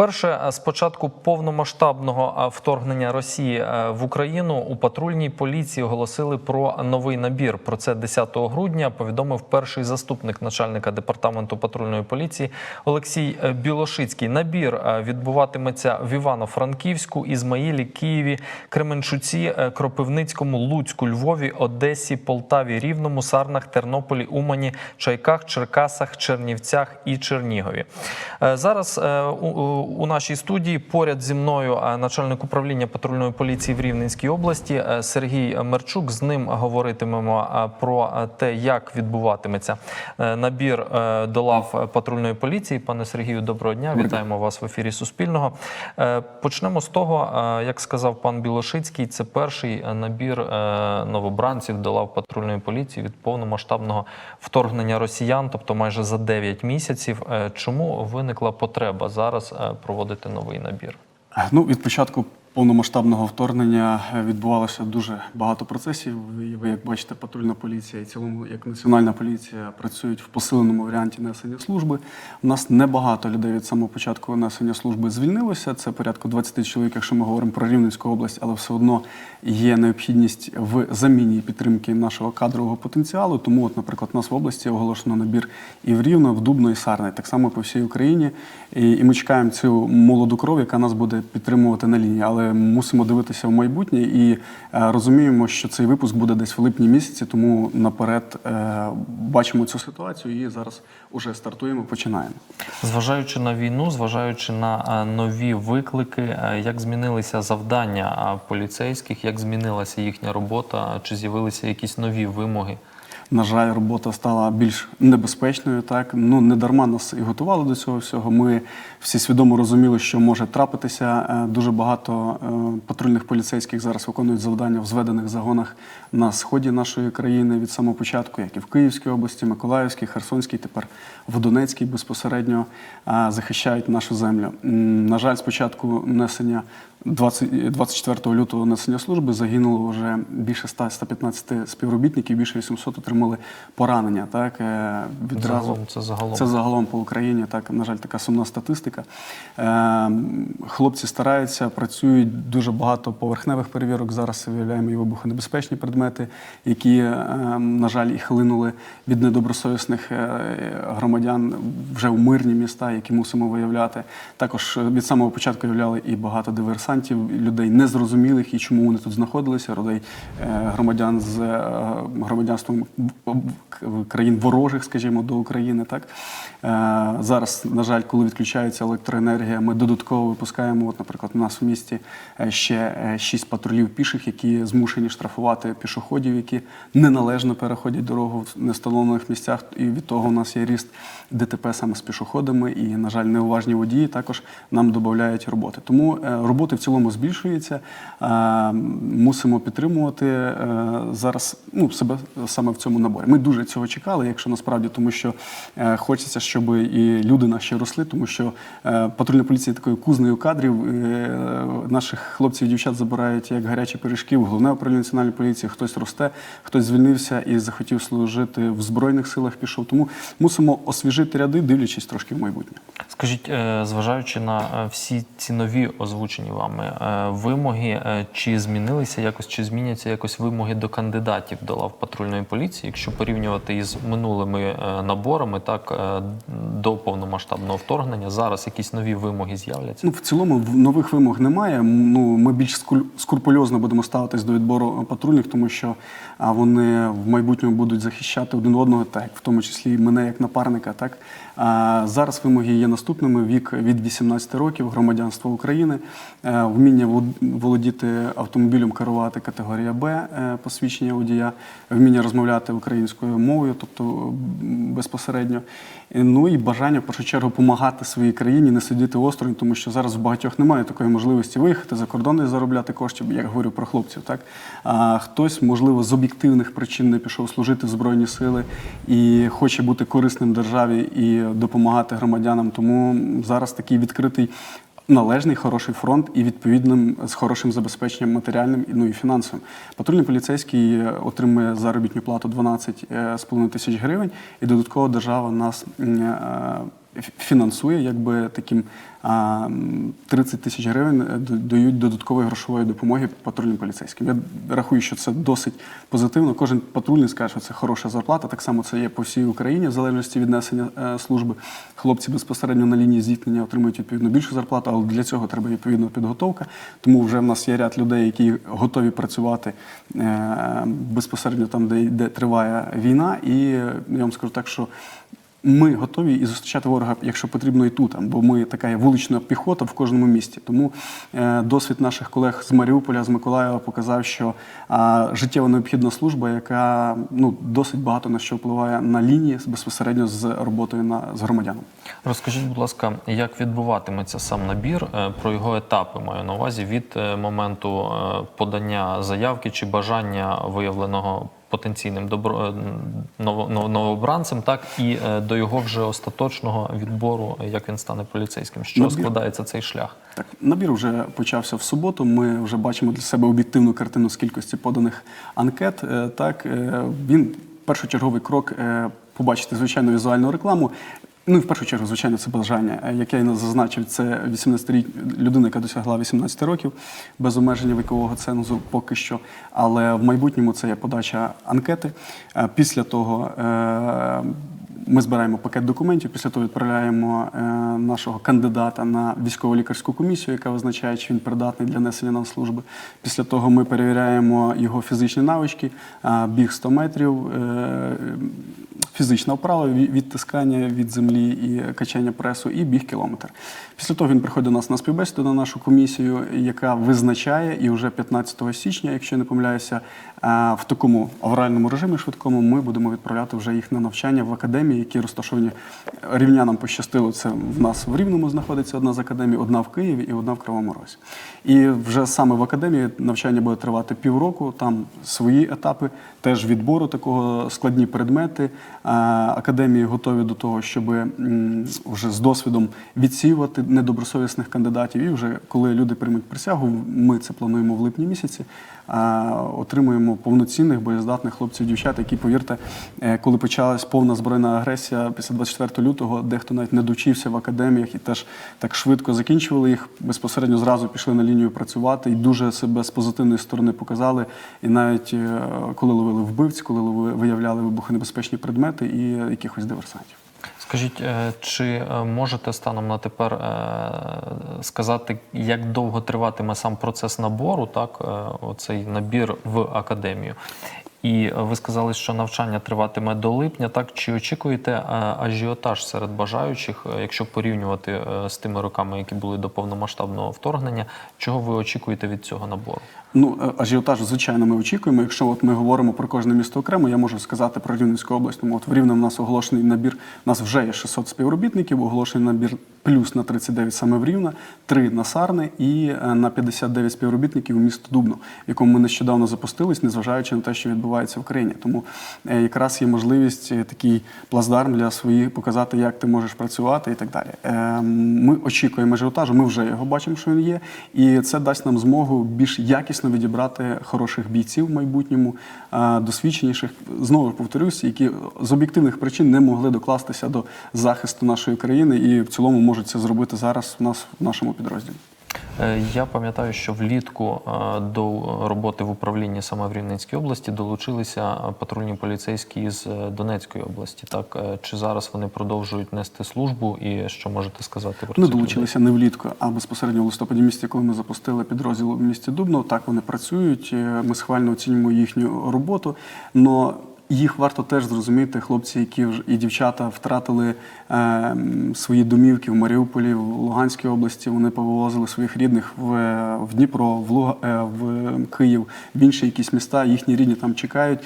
Вперше е, з початку повномасштабного е, вторгнення Росії е, в Україну у патрульній поліції оголосили про новий набір. Про це 10 грудня повідомив перший заступник начальника департаменту патрульної поліції Олексій Білошицький. Набір відбуватиметься в Івано-Франківську, Ізмаїлі, Києві, Кременчуці, Кропивницькому, Луцьку, Львові, Одесі, Полтаві, Рівному, Сарнах, Тернополі, Умані, Чайках, Черкасах, Чернівцях і Чернігові. Зараз у, у- нашій студії поряд зі мною е, начальник управління патрульної поліції в Рівненській області е, Сергій Мерчук. З ним говоритимемо е, про те, як відбуватиметься набір до лав патрульної поліції. Пане Сергію, доброго дня. Вітаємо вас в ефірі Суспільного. Почнемо з того, як сказав пан Білошицький, це перший набір новобранців до лав патрульної поліції від повномасштабного вторгнення росіян, тобто майже за 9 місяців. Чому виникла потреба зараз проводити новий набір? Ну, від початку повномасштабного вторгнення е, відбувалося дуже багато процесів. І ви, як бачите, патрульна поліція і цілому, як національна поліція, працюють в посиленому варіанті несення служби. У нас небагато людей від самого початку несення служби звільнилося. Це порядку 20 чоловік, якщо ми говоримо про Рівненську область, але все одно є необхідність в заміні підтримки нашого кадрового потенціалу. Тому, от, наприклад, у нас в області оголошено набір і в Рівно, в Дубно, і Сарне, так само по всій Україні. І, і ми чекаємо цю молоду кров, яка нас буде підтримувати на лінії. Але мусимо дивитися в майбутнє і е, розуміємо, що цей випуск буде десь в липні місяці, тому наперед е, бачимо цю ситуацію і зараз уже стартуємо, починаємо. Зважаючи на війну, зважаючи на е, нові виклики, як змінилися завдання поліцейських, як змінилася їхня робота, чи з'явилися якісь нові вимоги? На жаль, робота стала більш небезпечною. Так ну не дарма нас і готували до цього всього. Ми всі свідомо розуміли, що може трапитися. Е, Дуже багато е, патрульних поліцейських зараз виконують завдання в зведених загонах на сході нашої країни від самого початку, як і в Київській області, Миколаївській, Херсонській, тепер в Донецькій безпосередньо е, захищають нашу землю. На жаль, спочатку несення 20, 24 лютого несення служби загинуло вже більше 100-115 співробітників, більше 800 отримали поранення. Так е, відразу Загалом це загалом. це загалом по Україні. Так на жаль, така сумна статистика. Е, хлопці стараються, працюють дуже багато поверхневих перевірок. Зараз виявляємо і вибухонебезпечні предмети, які, е, на жаль, і хлинули від недобросовісних громадян вже в мирні міста, які мусимо виявляти. Також від самого початку виявляли і багато диверсантів, людей незрозумілих і чому вони тут знаходилися, людей е, громадян з е, громадянством країн ворожих, скажімо, до України. Так Е, зараз, на жаль, коли відключається електроенергія, ми додатково випускаємо. От, наприклад, у нас в місті ще шість патрулів піших, які змушені штрафувати пішоходів, які неналежно переходять дорогу в нестановлених місцях. І від того у нас є ріст ДТП саме з пішоходами. І, на жаль, неуважні водії також нам додають роботи. Тому роботи цілому збільшується. Е, Мусимо підтримувати е, зараз ну, себе саме в цьому наборі. Ми дуже цього чекали, якщо насправді, тому що е, хочеться, щоб і люди наші росли, тому що патрульна поліція такою кузнею кадрів. Наших хлопців і дівчат забирають як гарячі пиріжки в головне управління національної поліції. Хтось росте, хтось звільнився і захотів служити в збройних силах. Пішов. Тому мусимо освіжити ряди, дивлячись трошки в майбутнє. Скажіть, зважаючи на всі ці нові озвучені вами е, вимоги, е, чи змінилися якось, чи зміняться якось вимоги до кандидатів до лав патрульної поліції, якщо порівнювати із минулими е, наборами, так до повномасштабного вторгнення, зараз якісь нові вимоги з'являться? Ну, в цілому нових вимог немає. Ну, ми більш скрупульозно будемо ставитись до відбору патрульних, тому що вони в майбутньому будуть захищати один одного, так в тому числі мене як напарника. Так а, зараз вимоги є наступними: вік від 18 років, громадянство України, вміння вол- володіти автомобілем, керувати категорія Б, е, посвідчення водія, вміння розмовляти українською мовою, тобто безпосередньо. Е, Ну і бажання в першу чергу допомагати своїй країні, не сидіти осторонь, тому що зараз в багатьох немає такої можливості виїхати за кордон і заробляти коштів, як говорю про хлопців. Так а хтось, можливо, з об'єктивних причин не пішов служити в збройні сили і хоче бути корисним державі і допомагати громадянам. Тому зараз такий відкритий. Належний хороший фронт і відповідним з хорошим забезпеченням матеріальним ну і фінансовим. Патрульний поліцейський е, отримує заробітну плату 12,5 тисяч гривень, і додатково держава нас е, фінансує, якби таким а, 30 тисяч гривень е, дають додаткової грошової допомоги патрульним поліцейським. Я рахую, що це досить позитивно. Кожен патрульний скаже, що це хороша зарплата. Так само це є по всій Україні, в залежності від несення е, служби. Хлопці безпосередньо на лінії зіткнення отримують відповідно більшу зарплату, але для цього треба відповідна підготовка. Тому вже в нас є ряд людей, які готові працювати е, безпосередньо там, де, де триває війна. І я вам скажу так, що ми готові і зустрічати ворога, якщо потрібно, і тут, бо ми така вулична піхота в кожному місті. Тому е, досвід наших колег з Маріуполя, з Миколаєва показав, що життєво необхідна служба, яка ну досить багато на що впливає на лінії безпосередньо з роботою на з громадянами. Розкажіть, будь ласка, як відбуватиметься сам набір е, про його етапи? Маю на увазі від е, моменту подання заявки чи бажання виявленого потенційним добро е, ново- ново- новобранцем, так і е, до його вже остаточного відбору, як він стане поліцейським. Що Набір. складається цей шлях? Так, набір вже почався в суботу. Ми вже бачимо для себе об'єктивну картину з кількості поданих анкет. Е, Так, е, він першочерговий крок е, побачити звичайно візуальну рекламу. Ну і в першу чергу, звичайно, це бажання. яке Як я зазначив, це 18 рік людина, яка досягла 18 років без обмеження вікового цензу поки що. Але в майбутньому це є подача анкети. Е, Після того е, ми збираємо пакет документів, після того відправляємо е, нашого кандидата на військово-лікарську комісію, яка визначає, чи він придатний для несення нам служби. Після того ми перевіряємо його фізичні навички, е, біг 100 метрів, е, фізична вправа, відтискання від землі і качання пресу, і біг кілометр. Після того він приходить до нас на співбесіду на нашу комісію, яка визначає, і вже 15 січня, якщо не помиляюся, в такому авральному режимі швидкому ми будемо відправляти вже їх на навчання в академії, які розташовані рівнянам пощастило. Це в нас в Рівному знаходиться одна з академій, одна в Києві і одна в Кривому Розі. І вже саме в академії навчання буде тривати півроку. Там свої етапи теж відбору такого складні предмети. Е, Академії готові до того, щоб вже з досвідом відсіювати недобросовісних кандидатів. І вже коли люди приймуть присягу, ми це плануємо в липні місяці. е, Отримуємо повноцінних боєздатних хлопців, дівчат, які, повірте, е, коли почалась повна збройна агресія після 24 лютого, дехто навіть не довчився в академіях і теж так швидко закінчували їх. Безпосередньо зразу пішли на лінію працювати і дуже себе з позитивної сторони показали. І навіть е, коли ловили вбивць, коли виявляли вибухонебезпечні предмети і якихось диверсантів. Скажіть, е, чи е, можете станом на тепер сказати, як довго триватиме сам процес набору, так, оцей набір в академію? І ви сказали, що навчання триватиме до липня. Так чи очікуєте е, ажіотаж серед бажаючих, е, якщо порівнювати е, з тими роками, які були до повномасштабного вторгнення? Чого ви очікуєте від цього набору? Ну, ажіотаж, звичайно, ми очікуємо. Якщо от ми говоримо про кожне місто окремо, я можу сказати про Рівненську область. Тому от в Рівному у нас оголошений набір. У нас вже є 600 співробітників, оголошений набір плюс на 39 саме в Рівне, 3 на Сарни і е, на 59 співробітників у місто Дубно, в якому ми нещодавно запустились, незважаючи на те, що відбувається в країні. Тому е, якраз є можливість е, такий плацдарм для своїх показати, як ти можеш працювати і так далі. Ми очікуємо ажіотажу, ми вже його бачимо, що він є, і це дасть нам змогу більш якісно відібрати хороших бійців в майбутньому, досвідченіших. Знову повторюсь, які з об'єктивних причин не могли докластися до захисту нашої країни і в цілому можуть це зробити зараз у нас в нашому підрозділі. Е, Я пам'ятаю, що влітку е, до роботи в управлінні саме в Рівненській області долучилися е, патрульні поліцейські з Донецької області. Так чи зараз вони продовжують нести службу, і що можете сказати про Не долучилися не влітку, а безпосередньо в листопаді місті, коли ми запустили підрозділ в місті Дубно. Так вони працюють. Ми схвально оцінюємо їхню роботу. Но їх варто теж зрозуміти, хлопці, які і дівчата втратили е, свої домівки в Маріуполі, в Луганській області. Вони повивозили своїх рідних в, в Дніпро, в, Луга, е, в Київ, в інші якісь міста. Їхні рідні там чекають.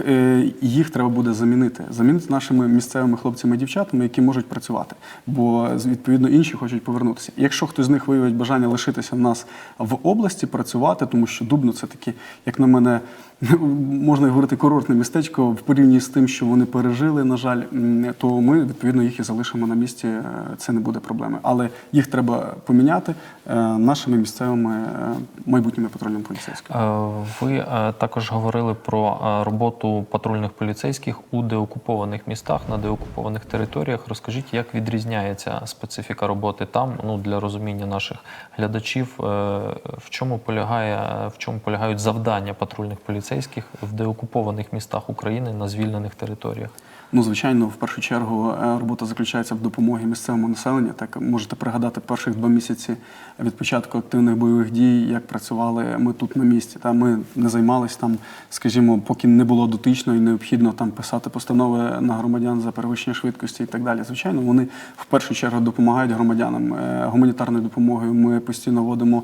Е, Їх треба буде замінити. Замінити нашими місцевими хлопцями і дівчатами, які можуть працювати. Бо відповідно інші хочуть повернутися. Якщо хтось з них виявить бажання лишитися в нас в області, працювати, тому що Дубно це такі, як на мене, можна говорити курортне містечко в порівнянні з тим, що вони пережили, на жаль, то ми відповідно їх і залишимо на місці. е, Це не буде проблеми. Але їх треба поміняти е, нашими місцевими е, майбутніми патрульними поліцейськими. Ви також говорили про роботу патрульних поліцейських у деокупованих містах на деокупованих територіях. Розкажіть, як відрізняється специфіка роботи там? Ну для розуміння наших глядачів, в чому полягає в чому полягають завдання патрульних поліцейських в деокупованих містах України на звільнених територіях? Ну, звичайно, в першу чергу е, робота заключається в допомогі місцевому населенню. Так можете пригадати перших два місяці від початку активних бойових дій, як працювали ми тут на місці. Та ми не займалися там, скажімо, поки не було дотично і необхідно там писати постанови на громадян за перевищення швидкості і так далі. Звичайно, вони в першу чергу допомагають громадянам Е, гуманітарною допомогою. Ми постійно водимо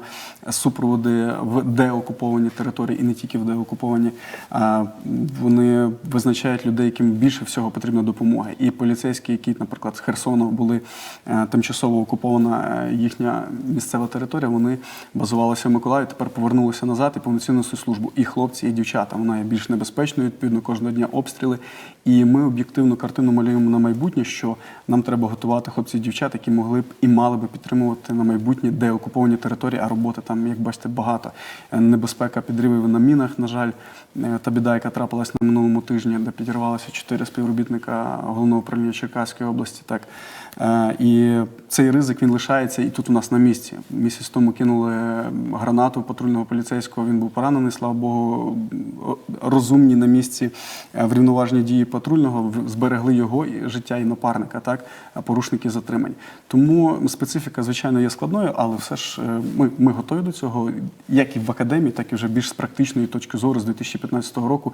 супроводи в деокуповані території і не тільки в деокуповані. Вони визначають людей, яким більше всього потрібна допомога. І поліцейські, які, наприклад, з Херсону були е, тимчасово окупована е, їхня місцева територія, вони базувалися в Миколаїві, тепер повернулися назад і повноцінно службу. І хлопці, і дівчата. Вона є більш небезпечною, відповідно, кожного дня обстріли. І ми об'єктивну картину малюємо на майбутнє, що нам треба готувати хлопців і дівчат, які могли б і мали би підтримувати на майбутнє деокуповані території, а роботи там, як бачите, багато. Е, Небезпека підривів на мінах, на жаль, та біда, яка трапилась на минулому тижні, де підірвалося чотири співробітника головного управління Черкаської області. Так. Е, І цей ризик він лишається і тут у нас на місці. Місяць тому кинули гранату патрульного поліцейського. Він був поранений, слава Богу, розумні на місці е, врівноважені дії патрульного зберегли його життя і напарника. Так, порушники затримані. Тому специфіка, звичайно, є складною, але все ж е, ми, ми готові до цього, як і в академії, так і вже більш з практичної точки зору з 2015 року.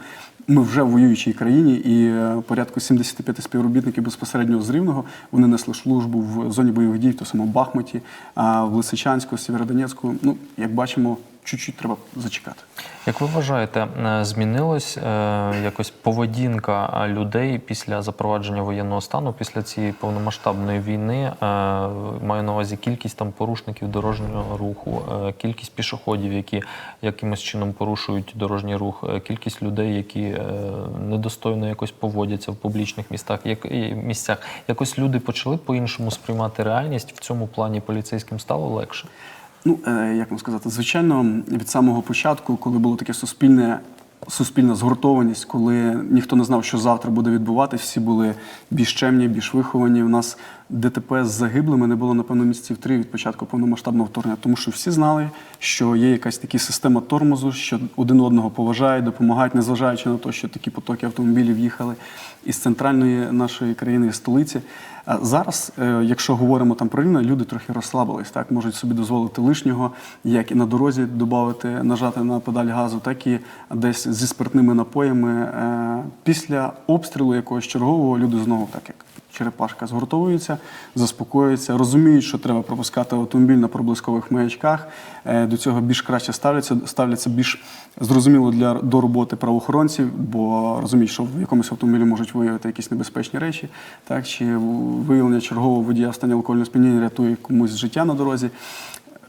Ми вже в воюючій країні, і порядку 75 співробітників безпосередньо з Рівного вони несли службу в зоні бойових дій, то тому самому Бахмуті, в Лисичанську, Сєвєродонецьку. Ну, як бачимо, чуть-чуть треба зачекати. Як ви вважаєте, е, змінилась е, якось поведінка е, людей після запровадження воєнного стану, після цієї повномасштабної війни? Маю на увазі кількість там порушників дорожнього руху, кількість пішоходів, які якимось чином порушують дорожній рух, кількість людей, які недостойно якось поводяться в публічних містах, як місцях. Якось люди почали по-іншому сприймати реальність в цьому плані поліцейським стало легше. Ну, е, як вам сказати, звичайно, від самого початку, коли було таке суспільне. Суспільна згуртованість, коли ніхто не знав, що завтра буде відбуватись, всі були більш чемні, більш виховані. У нас ДТП з загиблими не було, напевно, місяців три від початку повномасштабного вторгнення, тому що всі знали, що є якась така система тормозу, що один одного поважають, допомагають, незважаючи на те, що такі потоки автомобілів їхали із центральної нашої країни, із столиці. А зараз, е, якщо говоримо там про рівне, люди трохи розслабились, так можуть собі дозволити лишнього, як і на дорозі додати, нажати на педаль газу, так і десь зі спиртними напоями. Е, Після обстрілу якогось чергового люди знову так як. Черепашка згуртовується, заспокоюється, розуміють, що треба пропускати автомобіль на проблискових маячках. Е, До цього більш краще ставляться, ставляться більш зрозуміло для до роботи правоохоронців, бо розуміють, що в якомусь автомобілі можуть виявити якісь небезпечні речі, так чи виявлення чергового водія в стані алкогольного сп'яніння рятує комусь життя на дорозі.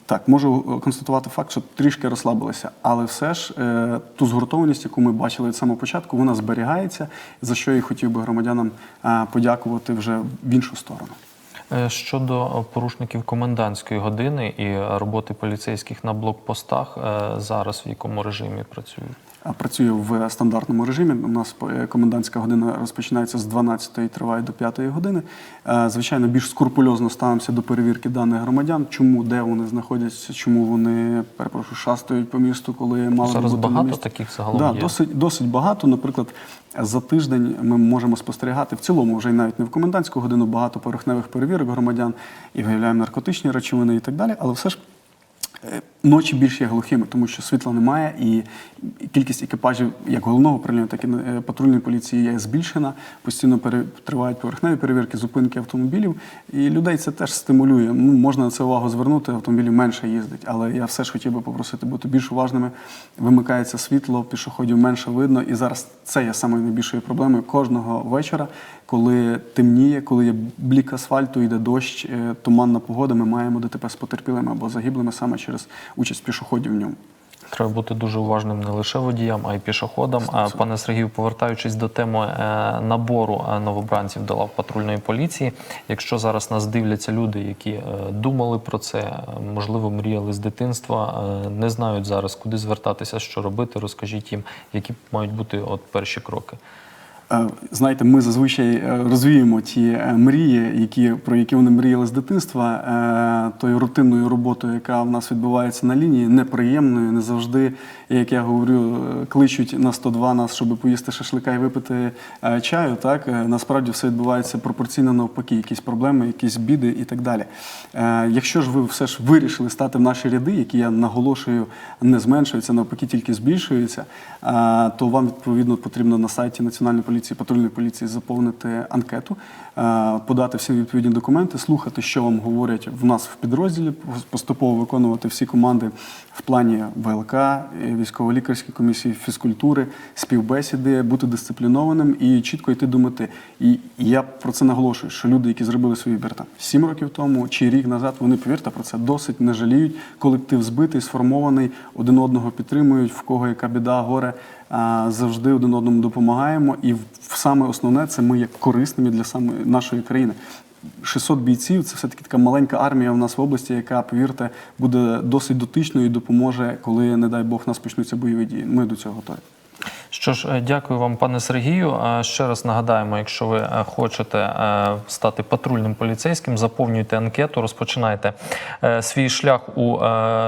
Так, можу констатувати факт, що трішки розслабилися, але все ж е, ту згуртованість, яку ми бачили від самого початку, вона зберігається, за що я хотів би громадянам е, подякувати вже в іншу сторону. Е, Щодо порушників комендантської години і роботи поліцейських на блокпостах, е, зараз в якому режимі працюють? Працює в стандартному режимі. У нас е, комендантська година розпочинається з 12 і триває до 5 години. Звичайно, більш скрупульозно ставимося до перевірки даних громадян, чому, де вони знаходяться, чому вони перепрошую, шастають по місту, коли мали Зараз бути на багато місці. таких загалом да, є? досить, досить багато. Наприклад, за тиждень ми можемо спостерігати в цілому, вже навіть не в комендантську годину, багато поверхневих перевірок громадян і виявляємо наркотичні речовини і так далі. Але все ж Ночі більш є глухими, тому що світла немає, і кількість екіпажів як головного управління, так і е, патрульної поліції є збільшена. Постійно тривають поверхневі перевірки, зупинки автомобілів. І людей це теж стимулює. Ну, можна на це увагу звернути, автомобілів менше їздить. Але я все ж хотів би попросити бути більш уважними. Вимикається світло, пішоходів менше видно. І зараз це є найбільшою проблемою кожного вечора, коли темніє, коли є блік асфальту, йде дощ, е, туманна погода. Ми маємо ДТП з потерпілими або загиблими саме через участь пішоходів в ньому. Треба бути дуже уважним не лише водіям, а й пішоходам. А пане Сергію, повертаючись до теми е, набору е, новобранців до лав патрульної поліції, якщо зараз нас дивляться люди, які думали про це, можливо, мріяли з дитинства, не знають зараз, куди звертатися, що робити, розкажіть їм, які мають бути от перші кроки. Е, Знаєте, ми зазвичай е, розвіємо ті е, мрії, які, про які вони мріяли з дитинства, тою рутинною роботою, яка в нас відбувається на лінії, неприємною, не завжди, як я говорю, кличуть на 102 нас, щоб поїсти шашлика і випити чаю. Так насправді все відбувається пропорційно навпаки, якісь проблеми, якісь біди і так далі. Якщо ж ви все ж вирішили стати в наші ряди, які я наголошую, не зменшуються, навпаки, тільки збільшуються, то вам відповідно потрібно на сайті Національної поліції, патрульної поліції заповнити анкету, подати всі відповідні документи, слухати, що вам говорять в нас в підрозділі, поступово виконувати всі команди в плані ВЛК, е, військово-лікарської комісії, фізкультури, співбесіди, бути дисциплінованим і чітко йти до мети. І я про це наголошую, що люди, які зробили свій вибір там сім років тому чи рік назад, вони повірте про це досить не жаліють. Колектив збитий, сформований, один одного підтримують, в кого яка біда, горе. Завжди один одному допомагаємо, і саме основне це ми є корисними для саме нашої країни. 600 бійців це все таки така маленька армія в нас в області, яка, повірте, буде досить дотичною і допоможе, коли, не дай Бог, у нас почнуться бойові дії. Ми до цього готові. Що ж, е, дякую вам, пане Сергію. Ще раз нагадаємо, якщо ви е, хочете е, стати патрульним поліцейським, заповнюйте анкету, розпочинайте свій шлях у,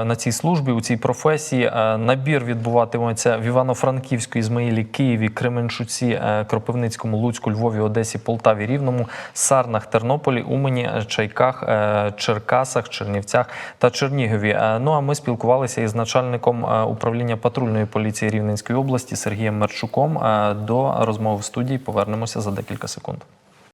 на цій службі, у цій професії. Набір відбуватиметься в Івано-Франківську, Ізмаїлі, Києві, Кременчуці, Кропивницькому, Луцьку, Львові, Одесі, Полтаві, Рівному, Сарнах, Тернополі, Умані, е, Чайках, Черкасах, Чернівцях та Чернігові. Ну а ми спілкувалися із начальником управління патрульної поліції Рівненської області Сергієм Мерчуком. Е, До розмови в студії повернемося за декілька секунд.